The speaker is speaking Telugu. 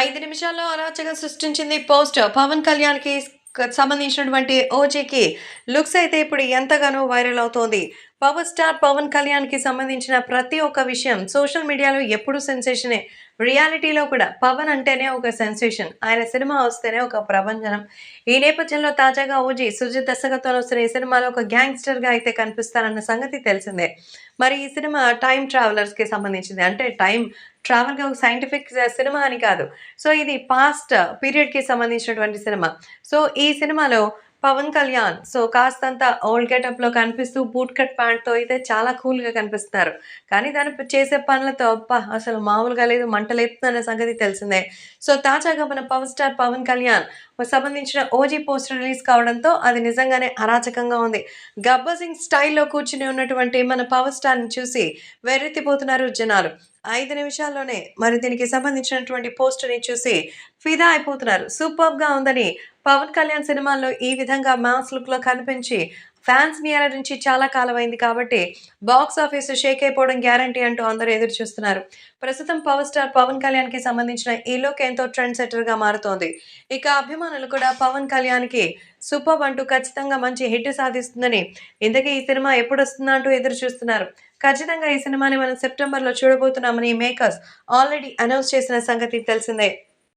ఐదు నిమిషాల్లో అరాచకం సృష్టించింది పోస్టర్. పవన్ కళ్యాణ్కి సంబంధించినటువంటి ఓజీకి లుక్స్ అయితే ఇప్పుడు ఎంతగానో వైరల్ అవుతోంది. పవర్ స్టార్ పవన్ కళ్యాణ్కి సంబంధించిన ప్రతి ఒక్క విషయం సోషల్ మీడియాలో ఎప్పుడు సెన్సేషనే. రియాలిటీలో కూడా పవన్ అంటేనే ఒక సెన్సేషన్. ఆయన సినిమా వస్తేనే ఒక ప్రభంజనం. ఈ నేపథ్యంలో తాజాగా ఓజీ సుజిత్ దర్శకత్వంలో వస్తున్న ఈ సినిమాలో ఒక గ్యాంగ్స్టర్గా అయితే కనిపిస్తారన్న సంగతి తెలిసిందే. మరి ఈ సినిమా టైం ట్రావెలర్స్కి సంబంధించింది. అంటే టైం ట్రావెల్గా ఒక సైంటిఫిక్ సినిమా అని కాదు. సో ఇది పాస్ట్ పీరియడ్కి సంబంధించినటువంటి సినిమా. సో ఈ సినిమాలో పవన్ కళ్యాణ్. సో కాస్తంత ఓల్డ్ గెటప్లో కనిపిస్తూ బూట్ కట్ ప్యాంట్తో అయితే చాలా కూల్గా కనిపిస్తున్నారు. కానీ దాని చేసే పనులతో అబ్బా అసలు మామూలుగా లేదు మంటలేపుతుందనే సంగతి తెలిసిందే. సో తాజాగా మన పవర్ స్టార్ పవన్ కళ్యాణ్ సంబంధించిన ఓజీ పోస్టర్ రిలీజ్ కావడంతో అది నిజంగానే అరాచకంగా ఉంది. గబ్బర్ సింగ్ స్టైల్లో కూర్చుని ఉన్నటువంటి మన పవర్ స్టార్ని చూసి వెర్రెత్తిపోతున్నారు జనాలు. ఐదు నిమిషాల్లోనే మరి దీనికి సంబంధించినటువంటి పోస్టర్ని చూసి ఫిదా అయిపోతున్నారు. సూపర్గా ఉందని పవన్ కళ్యాణ్ సినిమాల్లో ఈ విధంగా మాస్ లుక్లో కనిపించి ఫ్యాన్స్ని నుంచి చాలా కాలం అయింది కాబట్టి బాక్స్ ఆఫీస్ షేక్ అయిపోవడం గ్యారంటీ అంటూ అందరూ ఎదురు చూస్తున్నారు. ప్రస్తుతం పవర్ స్టార్ పవన్ కళ్యాణ్కి సంబంధించిన ఈ లుక్ ఎంతో ట్రెండ్ సెటర్గా మారుతోంది. ఇక అభిమానులు కూడా పవన్ కళ్యాణ్కి సూపర్ అంటూ ఖచ్చితంగా మంచి హిట్ సాధిస్తుందని ఇంతకీ ఈ సినిమా ఎప్పుడు వస్తుందా అంటూ ఎదురు చూస్తున్నారు. ఖచ్చితంగా ఈ సినిమాని మనం సెప్టెంబర్లో చూడబోతున్నామని మేకర్స్ ఆల్రెడీ అనౌన్స్ చేసిన సంగతి తెలిసిందే.